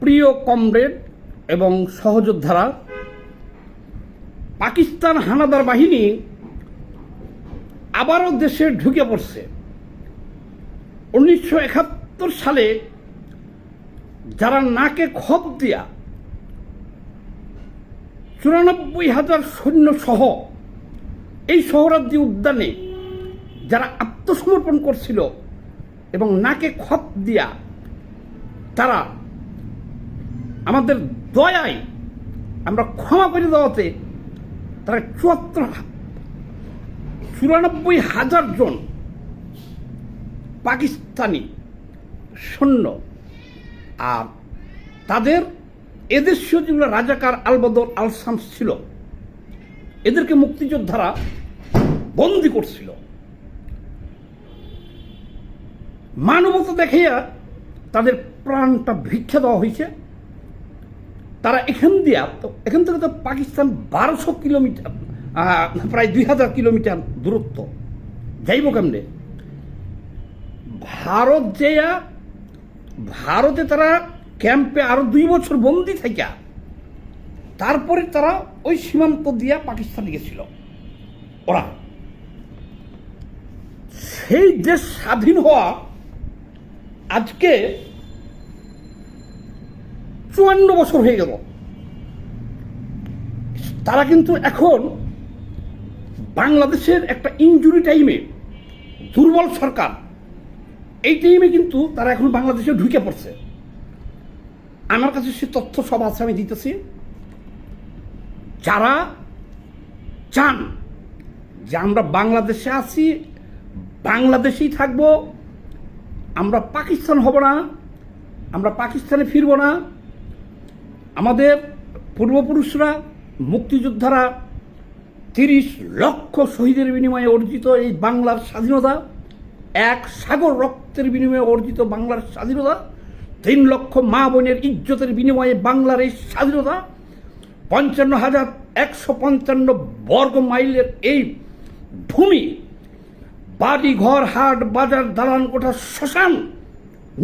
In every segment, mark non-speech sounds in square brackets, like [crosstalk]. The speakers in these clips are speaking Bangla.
প্রিয় কমরেড এবং সহযোদ্ধারা, পাকিস্তান হানাদার বাহিনী আবারও দেশে ঢুকে পড়ছে। উনিশশো একাত্তর সালে যারা নাকে খপ দিয়া চুরানব্বই হাজার সৈন্য সহ এই সোহরাদ্দি উদ্যানে যারা আত্মসমর্পণ করছিল এবং নাকে খপ দিয়া তারা আমাদের দয়ায় আমরা ক্ষমা করে দেওয়াতে তারা চুয়াত্তর চুরানব্বই হাজার জন পাকিস্তানি সৈন্য আর তাদের এদেশীয় যেগুলো রাজাকার আলবদর আলসামস ছিল। এদেরকে মুক্তিযোদ্ধারা বন্দি করছিল। মানবতা দেখাইয়া তাদের প্রাণটা ভিক্ষা দেওয়া হয়েছে। তারা এখান দিয়া এখান থেকে তো পাকিস্তান বারোশো কিলোমিটার প্রায় দুই হাজার কিলোমিটার দূরত্ব। যাইব কেমনে? ভারত যেয়া, ভারতে তারা ক্যাম্পে আরও দুই বছর বন্দি থাকা তারপরে তারা ওই সীমান্ত দিয়া পাকিস্তানে গেছিল। ওরা। সেই দেশ স্বাধীন হওয়া, আজকে চুয়ান্ন বছর হয়ে গেল। তারা কিন্তু এখন বাংলাদেশের একটা ইনজুরি টাইমে দুর্বল সরকার। এই টাইমে কিন্তু তারা এখন বাংলাদেশে ঢুকে পড়ছে। আমার কাছে সে তথ্য সব আছে, আমি দিতেছি। যারা চান যে আমরা বাংলাদেশে আছি, বাংলাদেশেই থাকব, আমরা পাকিস্তান হব না, আমরা পাকিস্তানে ফিরব না আমাদের পূর্বপুরুষরা, মুক্তিযোদ্ধারা তিরিশ লক্ষ শহীদের বিনিময়ে অর্জিত এই বাংলার স্বাধীনতা, এক সাগর রক্তের বিনিময়ে অর্জিত বাংলার স্বাধীনতা, তিন লক্ষ মা বোনের ইজ্জতের বিনিময়ে বাংলার এই স্বাধীনতা, পঞ্চান্ন হাজার একশো পঞ্চান্ন বর্গ মাইলের এই ভূমি বাড়ি ঘর হাট, বাজার, দালান কোঠা, শ্মশান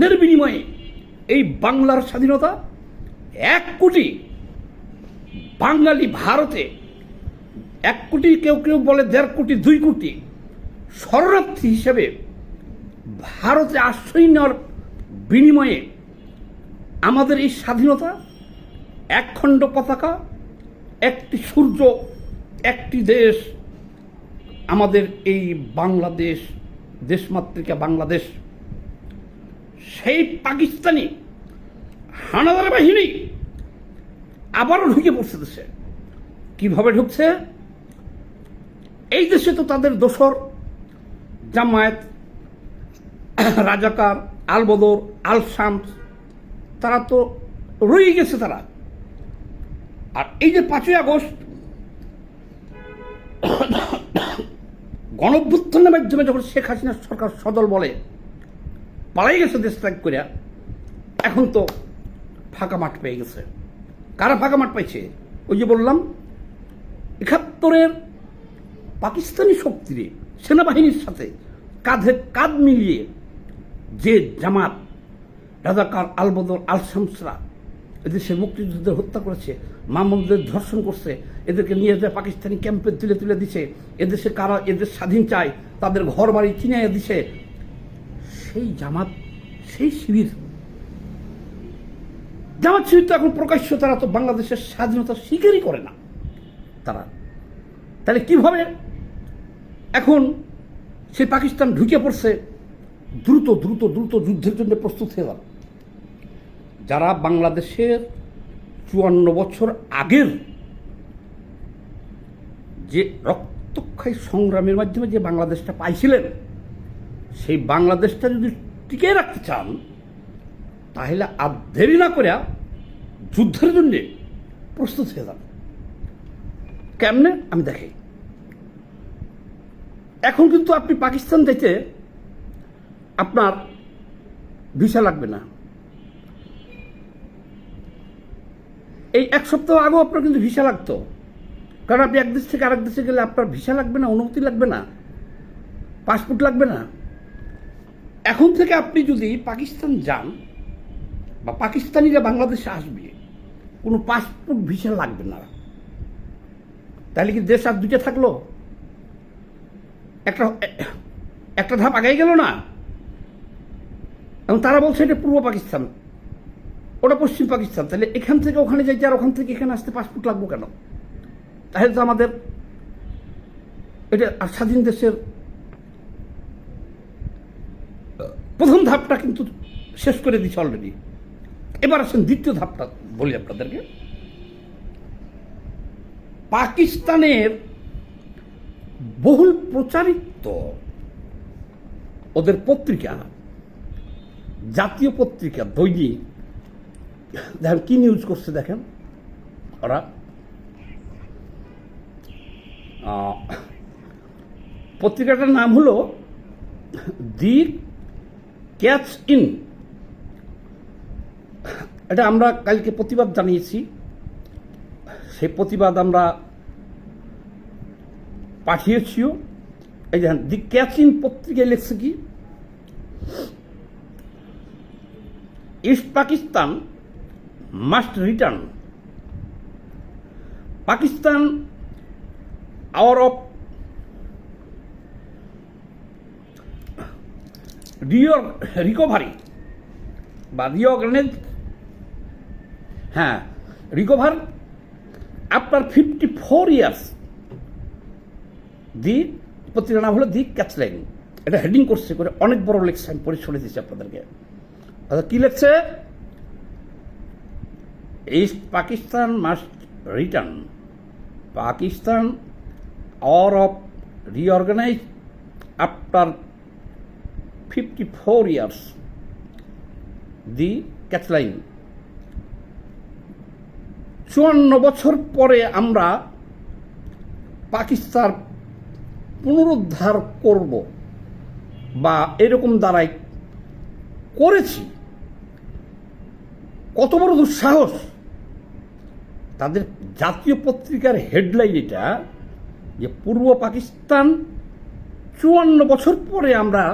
নের বিনিময়ে এই বাংলার স্বাধীনতা এক কোটি বাঙালি ভারতে এক কোটি কেউ কেউ বলে দেড় কোটি, দুই কোটি শরণার্থী হিসেবে ভারতে আশ্রয় নেওয়ার বিনিময়ে আমাদের এই স্বাধীনতা একখণ্ড পতাকা, একটি সূর্য, একটি দেশ, আমাদের এই বাংলাদেশ, দেশমাতৃকা বাংলাদেশ, সেই পাকিস্তানি হানাদার বাহিনী আবারও ঢুকে পড়ছে দেশে। কীভাবে ঢুকছে? এই দেশে তো তাদের দোসর, জামায়াত, রাজাকার, আলবদর আল শামস তারা তো রয়ে গেছে তারা। আর এই যে পাঁচই আগস্ট গণভ্যুত্থানের মাধ্যমে যখন শেখ হাসিনা সরকার সদল বলে, পালাই গেছে দেশ ত্যাগ করিয়া, এখন তো ফাঁকা মাঠ পেয়ে গেছে। কারা ফাঁকা মাঠ পাইছে? ওই যে বললাম, একাত্তরের পাকিস্তানি শক্তির, সেনাবাহিনীর সাথে কাঁধে কাঁধ মিলিয়ে যে জামাত, রাজাকার আলবদর আল শামসরা এদেশে মুক্তিযুদ্ধের হত্যা করেছে মামুনদের ধর্ষণ করছে, এদেরকে নিয়ে যায় পাকিস্তানি ক্যাম্পে তুলে তুলে দিছে, এদেশে কারা এদের স্বাধীন চায়, তাদের ঘর বাড়ি চিনিয়ে দিছে, সেই জামাত, সেই শিবির জামাত শিবির তো এখন প্রকাশ্য তারা তো বাংলাদেশের স্বাধীনতা স্বীকারই করে না, তারা। তাহলে কীভাবে এখন সে পাকিস্তান ঢুকে পড়ছে? দ্রুত দ্রুত দ্রুত যুদ্ধের জন্য প্রস্তুত হয়ে গেল। যারা বাংলাদেশের চুয়ান্ন বছর আগের যে রক্তক্ষয় সংগ্রামের মাধ্যমে যে বাংলাদেশটা পাইছিলেন, সেই বাংলাদেশটা যদি টিকে রাখতে চান তাহলে আর দেরি না করে যুদ্ধের জন্যে প্রস্তুত হয়ে যান কেমনে? আমি দেখি। এখন কিন্তু আপনি পাকিস্তান যেতে আপনার ভিসা লাগবে না। এই এক সপ্তাহ আগেও আপনার কিন্তু ভিসা লাগতো। কারণ আপনি এক দেশ থেকে আরেক দেশে গেলে আপনার ভিসা লাগবে না, অনুমতি লাগবে না, পাসপোর্ট লাগবে না। এখন থেকে আপনি যদি পাকিস্তান যান বা পাকিস্তানিরা বাংলাদেশে আসবে, কোনো পাসপোর্ট ভিসা লাগবে না। তাহলে কি দেশ আর দুইটা থাকল? একটা একটা ধাপ আগাই গেল না? এবং তারা বলছে এটা পূর্ব পাকিস্তান, ওটা পশ্চিম পাকিস্তান। তাহলে এখান থেকে ওখানে যাইতে আর ওখান থেকে এখানে আসতে পাসপোর্ট লাগবো কেন? তাহলে তো আমাদের এটা স্বাধীন দেশের প্রথম ধাপটা কিন্তু শেষ করে দিচ্ছে অলরেডি এবার আসেন দ্বিতীয় ধাপটা বলি আপনাদেরকে। পাকিস্তানের বহুল প্রচারিত ওদের পত্রিকা, জাতীয় পত্রিকা, দৈনিক, দেখেন কি নিউজ করছে দেখেন? ওরা পত্রিকাটার নাম হলো দি ক্যাচ ইন। এটা আমরা কালকে প্রতিবাদ জানিয়েছি। সেই প্রতিবাদ আমরা পাঠিয়েছিও। এই দেখেন, দি ক্যাচ ইন পত্রিকায় লিখছে কি? East Pakistan must return. Pakistan our of রিওর recovery বা রিঅর্গানাইজ হ্যাঁ recover after fifty four years the পত্রিকার নাম হলো দি ক্যাচলাইন এটা হেডিং করছে করে অনেক বড় লেখছে আমি পড়ে ছড়ে দিচ্ছি আপনাদেরকে। আচ্ছা কী লেখছে? East Pakistan must return Pakistan or of reorganize after fifty four years the ক্যাথলাইন চুয়ান্ন বছর পরে আমরা পাকিস্তান পুনরুদ্ধার করব বা এরকম দ্বারাই করেছি, কত বড় দুঃসাহস। তাদের জাতীয় পত্রিকার হেডলাইন এটা যে পূর্ব পাকিস্তান চুয়ান্ন বছর পরে আমরা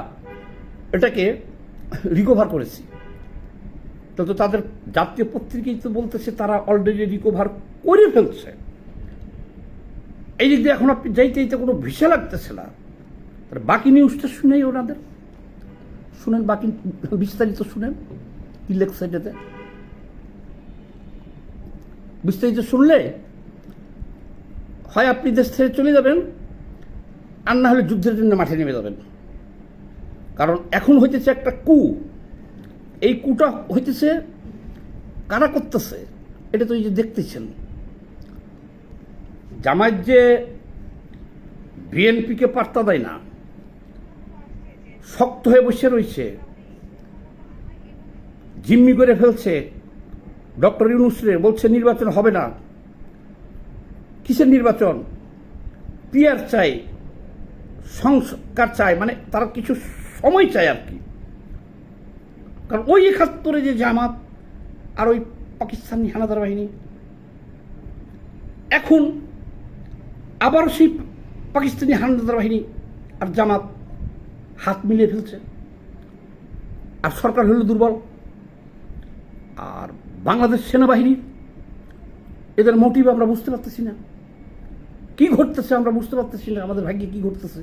এটাকে রিকভার করেছি। তো তাদের জাতীয় পত্রিকাই তো বলতেছে তারা অলরেডি রিকভার করে ফেলছে। এই দিক দিয়ে এখন আপনি যাইতে যাইতে কোনো ভিসা লাগতেছে না, তার বাকি নিউজটা শুনেই ওনাদের। শুনেন বাকি বিস্তারিত শুনেন, কি লেখছে এটাতে। বিস্তারিত শুনলে হয় আপনি দেশ থেকে চলে যাবেন, আর না হলে যুদ্ধের জন্য মাঠে নেমে যাবেন। কারণ এখন হইতেছে একটা কু এই কুটা হইতেছে, কারা করতেছে? এটা তো এই যে দেখতেছেন। জামায়াত যে বিএনপিকে পার্তা দেয় না, শক্ত হয়ে বসে রয়েছে, জিম্মি করে ফেলছে, ডক্টর ইউনুসরে বলছে নির্বাচন হবে না। কিসের নির্বাচন? পিয়ার চাই, সংস্কার চায় মানে তারা কিছু সময় চায় আর কি। কারণ ওই একাত্তরে যে জামাত আর ওই পাকিস্তানি হানাদার বাহিনী, এখন আবার সেই পাকিস্তানি হানাদার বাহিনী আর জামাত হাত মিলিয়ে ফেলছে। আর সরকার হলো দুর্বল। আর বাংলাদেশ সেনাবাহিনী এদের মোটিভ আমরা বুঝতে পারতেছি না। কি ঘটতেছে আমরা বুঝতে পারতেছি না, আমাদের ভাগ্যে কি ঘটতেছে।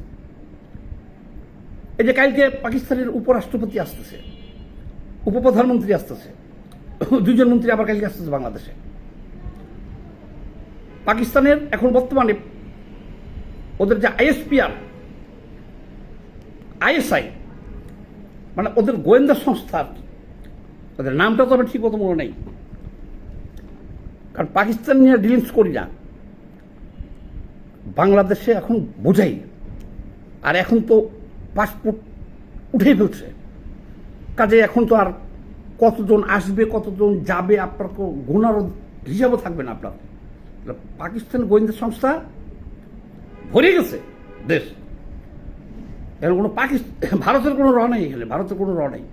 এই যে কালকে পাকিস্তানের উপরাষ্ট্রপতি আসতেছে। উপপ্রধানমন্ত্রী আসতেছে। দুজন মন্ত্রী আবার কালকে আসতেছে বাংলাদেশে। পাকিস্তানের এখন বর্তমানে ওদের যে আইএসপিআর, আইএসআই মানে ওদের গোয়েন্দা সংস্থা আর কি, ওদের নামটা তো আমার ঠিক মতো মনে নেই। কারণ পাকিস্তান নিয়ে ডিলিংস করি না। বাংলাদেশে এখন বোঝাই। আর এখন তো পাসপোর্ট উঠেই ফেলছে। কাজে এখন তো আর কতজন আসবে, কতজন যাবে, আপনার তো গোনারও হিসাবও থাকবে না আপনার। পাকিস্তান গোয়েন্দা সংস্থা ভরে গেছে দেশ। এখন কোনো পাকিস্তান ভারতের কোনো র নেই এখানে, ভারতের কোনো র নেই।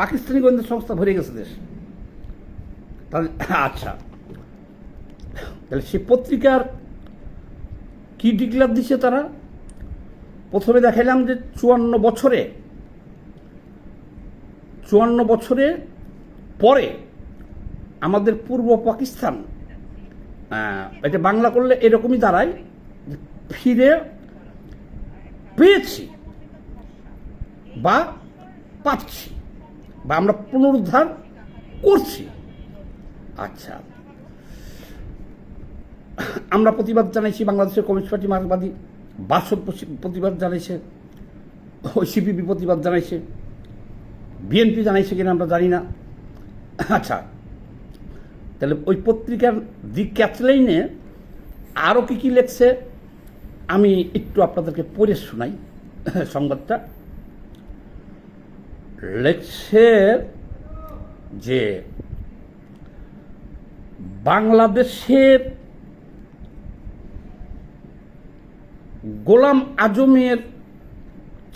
পাকিস্তানি গোয়েন্দা সংস্থা ভরে গেছে দেশ। তাহলে আচ্ছা। তাহলে সে পত্রিকার কী ডিক্লার দিচ্ছে তারা? প্রথমে দেখাইলাম যে চুয়ান্ন বছরে চুয়ান্ন বছরে পরে আমাদের পূর্ব পাকিস্তান এটা বাংলা করলে এরকমই দাঁড়ায় ফিরে পেয়েছি বা পাচ্ছি বা আমরা পুনরুদ্ধার করছি। আচ্ছা। আমরা প্রতিবাদ জানাইছি বাংলাদেশের কমিউনিস্ট পার্টি মার্কবাদী বাসদ প্রতিবাদ জানাইছে সিপিপি প্রতিবাদ জানাইছে। বিএনপি জানাইছে কিনা আমরা জানি না। আচ্ছা তাহলে ওই পত্রিকার দি ক্যাচলাইনে আরও কি কি লেখছে, আমি একটু আপনাদেরকে পড়ে শোনাই, সংবাদটা। লেখছে যে বাংলাদেশের গোলাম আজমের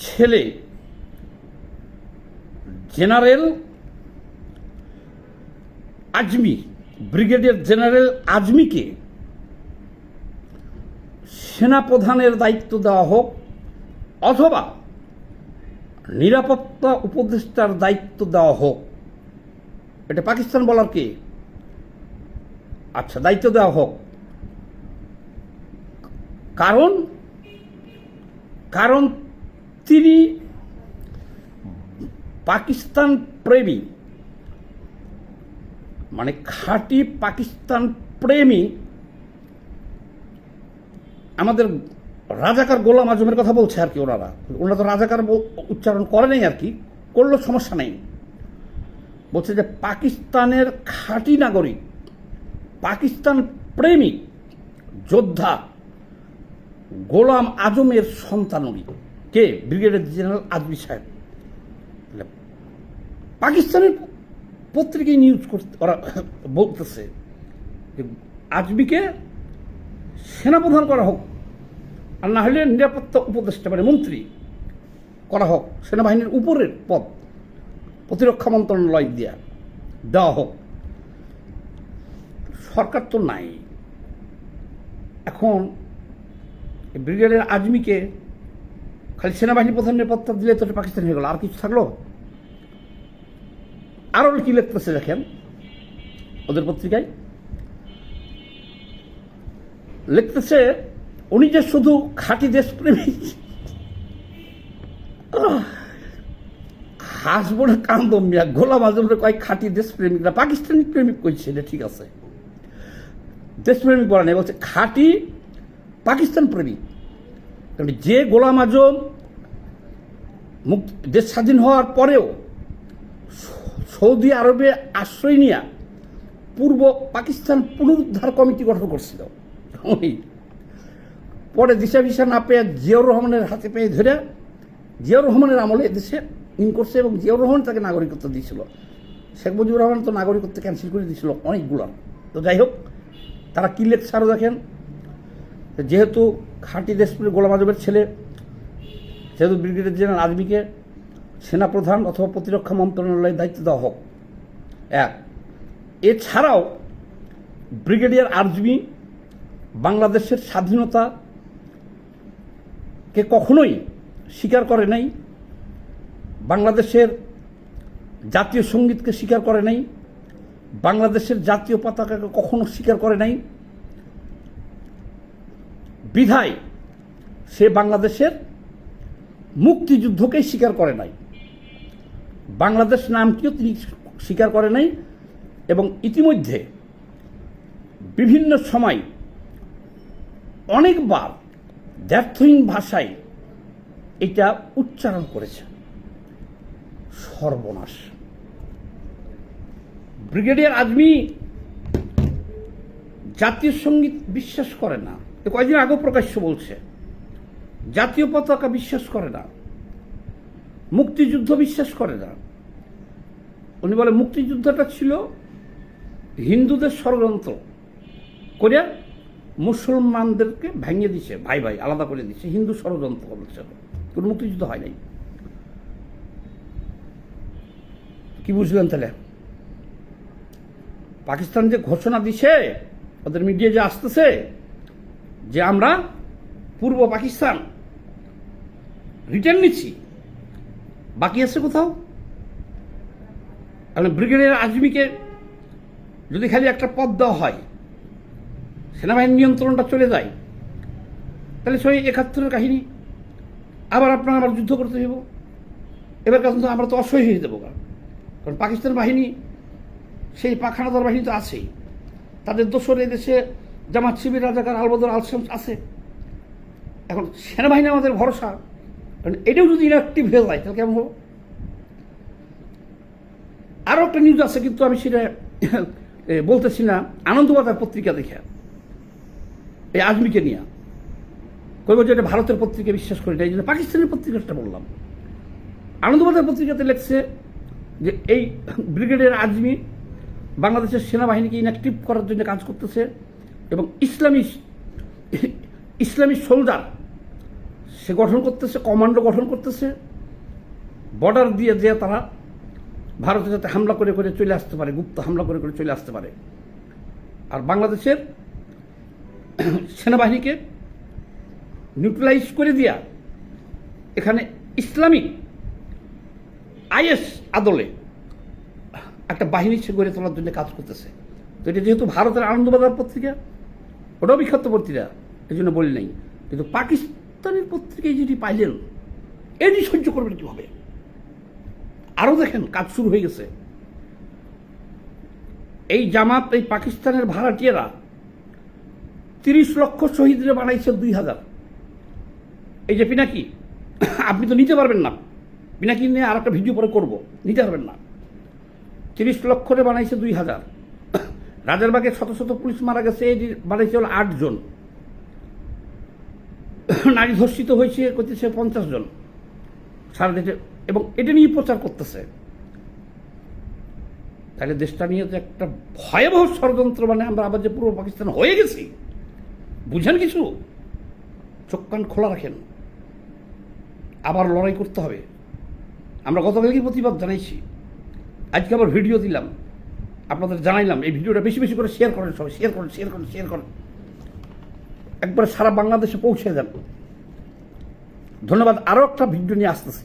ছেলে জেনারেল আজমি, ব্রিগেডিয়ার জেনারেল আজমিকে সেনাপ্রধানের দায়িত্ব দেওয়া হোক অথবা নিরাপত্তা উপদেষ্টার দায়িত্ব দেওয়া হোক। এটা পাকিস্তান বলার কি? আচ্ছা দায়িত্ব দেওয়া হোক। কারণ কারণ তিনি পাকিস্তান প্রেমী মানে খাঁটি পাকিস্তান প্রেমী, আমাদের রাজাকার গোলাম আজমের কথা বলছে আর কি ওনারা। ওনারা তো রাজাকার উচ্চারণ করে নাই আর কি, করলেও সমস্যা নেই। বলছে যে পাকিস্তানের খাঁটি নাগরিক, পাকিস্তান প্রেমিক যোদ্ধা গোলাম আজমের সন্তান উনি। কে? ব্রিগেডিয়ার জেনারেল আজমি সাহেব। পাকিস্তানের পত্রিকায় নিউজ করতে, ওরা বলতেছে যে আজমিকে সেনাপ্রধান করা হোক আর না হলে নিরাপত্তা উপদেষ্টা মানে মন্ত্রী করা হোক, সেনাবাহিনীর উপরের পদ প্রতিরক্ষা মন্ত্রণালয় দেওয়া দেওয়া হোক। সরকার তো নাই। এখন ব্রিগেডের আজমিকে খালি সেনাবাহিনী প্রধান নিরাপত্তা দিলে তো পাকিস্তান হয়ে গেল, আর কিছু থাকল? আরও কি লিখতেছে দেখেন? ওদের পত্রিকায়? লিখতেছে উনি যে শুধু খাঁটি দেশপ্রেমিক আহ, হাসবো না কান্দম মিয়া গোলাম আজমরে কয়েক খাঁটি দেশপ্রেমিক না পাকিস্তানি প্রেমিক কইছে এটা ঠিক আছে। দেশপ্রেমিক বলা নেই বলছে খাঁটি পাকিস্তান প্রেমিক। কারণ যে গোলাম আজম মুক্ত দেশ স্বাধীন হওয়ার পরেও সৌদি আরবে আশ্রয় নিয়ে পূর্ব পাকিস্তান পুনরুদ্ধার কমিটি গঠন করছিল। পরে দিশা ভিসা না পেয়ে জিয়াউর রহমানের হাতে পেয়ে ধরে জিয়াউর রহমানের আমলে দেশে ইন করছে এবং জিয়াউর রহমান তাকে নাগরিকত্ব দিয়েছিল। শেখ মুজিবুর রহমান তো নাগরিকত্ব ক্যান্সেল করে দিয়েছিল অনেকগুলো। তো যাই হোক, তারা কী লেখছে আরও দেখেন। যেহেতু খাঁটি দেশপ্রিয় গোলাম আজমের ছেলে, যেহেতু ব্রিগেডিয়ার জেনারেল আজমিকে সেনাপ্রধান অথবা প্রতিরক্ষা মন্ত্রণালয়ের দায়িত্ব দেওয়া হোক। এক, এছাড়াও ব্রিগেডিয়ার আজমি বাংলাদেশের স্বাধীনতা কে কখনোই স্বীকার করে নাই, বাংলাদেশের জাতীয় সঙ্গীতকে স্বীকার করে নাই, বাংলাদেশের জাতীয় পতাকাকে কখনো স্বীকার করে নাই। বিধায় সে বাংলাদেশের মুক্তিযুদ্ধকেই স্বীকার করে নাই। বাংলাদেশ নামটিও তিনি স্বীকার করে নাই এবং ইতিমধ্যে বিভিন্ন সময় অনেকবার দ্ব্যর্থহীন ভাষায় এটা উচ্চারণ করেছে। সর্বনাশ। ব্রিগেডিয়ার আজমি জাতীয় সংগীত বিশ্বাস করে না। কয়েকদিন আগেও প্রকাশ্য বলছে। জাতীয় পতাকা বিশ্বাস করে না। মুক্তিযুদ্ধ বিশ্বাস করে না। উনি বলে, মুক্তিযুদ্ধটা ছিল হিন্দুদের ষড়যন্ত্র করে মুসলমানদেরকে ভেঙে দিছে। ভাই ভাই, আলাদা করে দিছে। হিন্দু ষড়যন্ত্র করেছে। কোনো মুক্তিযুদ্ধ হয় নাই। কি বুঝলেন তাহলে? পাকিস্তান যে ঘোষণা দিছে, ওদের মিডিয়া যে আসতেছে, যে আমরা পূর্ব পাকিস্তান, রিটার্ন নিচ্ছি। বাকি আছে কোথাও? তাহলে ব্রিগেডিয়ার আজমিকে যদি খালি একটা পদ দেওয়া হয়, সেনাবাহিনীর নিয়ন্ত্রণটা চলে যায়, তাহলে সেই একাত্তরের কাহিনী আবার আপনার আবার যুদ্ধ করতে হইব। এবার কিন্তু আমরা তো অসহ্য হয়ে দেবো কারণ পাকিস্তান বাহিনী, সেই পাখানাদার বাহিনী তো আছেই। তাদের দোসর দেশে জামাত শিবির, রাজাকার, আলবদর আলসাম আছে। এখন সেনাবাহিনী আমাদের ভরসা কারণ এটাও যদি ইনঅ্যাক্টিভ হয়ে যায়, তাহলে কেমন হব আরও একটা নিউজ আছে, কিন্তু আমি সেটা বলতেছি না। আনন্দবাজার পত্রিকা দেখে। এই আজমিকে নিয়ে। কইব যে এটা ভারতের পত্রিকা, বিশ্বাস করি না। এই জন্য পাকিস্তানের পত্রিকাটা বললাম। আনন্দবাজার পত্রিকাতে লেখছে যে এই ব্রিগেডের আজমি বাংলাদেশের সেনাবাহিনীকে ইনঅ্যাক্টিভ করার জন্য কাজ করতেছে এবং ইসলামী ইসলামী সোলজার সে গঠন করতেছে, কমান্ডো গঠন করতেছে। বর্ডার দিয়ে যে তারা ভারতে যাতে হামলা করে করে চলে আসতে পারে, গুপ্ত হামলা করে করে চলে আসতে পারে। আর বাংলাদেশের সেনাবাহিনীকে নিউট্রালাইজ করে দিয়া এখানে ইসলামিক আইএস আদলে একটা বাহিনী সে গড়ে তোলার জন্য কাজ করতেছে। তো এটা যেহেতু ভারতের আনন্দবাজার পত্রিকা, ওটাও বিখ্যাত পত্রিকা এই জন্য বলি নাই। কিন্তু পাকিস্তানের পত্রিকায় যদি পাইলেন, এটি সহ্য করবেন কীভাবে? আরও দেখেন, কাজ শুরু হয়ে গেছে। এই জামাত, এই পাকিস্তানের ভাড়াটিয়ারা তিরিশ লক্ষ শহীদরে বানাইছে দুই হাজার। এই যে পিনাকি, [coughs] আপনি তো নিতে পারবেন না। পিনাকি নিয়ে আর একটা ভিডিও পরে করব, নিতে পারবেন না। তিরিশ লক্ষরে বানাইছে দুই হাজার। [coughs] রাজারবাগে শত শত পুলিশ মারা গেছে, এটি বানাইছে হলো আটজন। নারী ধর্ষিত হয়েছে করতেছে পঞ্চাশ জন। সারা দেশে এবং এটা নিয়ে প্রচার করতেছে। তাহলে দেশটা নিয়ে যে একটা ভয়াবহ ষড়যন্ত্র মানে আমরা আবার যে পূর্ব পাকিস্তান হয়ে গেছি। বুঝেন কিছু? চোখ কান খোলা রাখেন। আবার লড়াই করতে হবে। আমরা গতকালকে প্রতিবাদ জানাইছি। আজকে আবার ভিডিও দিলাম। আপনাদের জানাইলাম। এই ভিডিওটা বেশি বেশি করে শেয়ার করেন সবাই। শেয়ার করেন শেয়ার করেন শেয়ার করেন। একবারে সারা বাংলাদেশে পৌঁছে যান ধন্যবাদ। আরও একটা ভিডিও নিয়ে আসতেছি।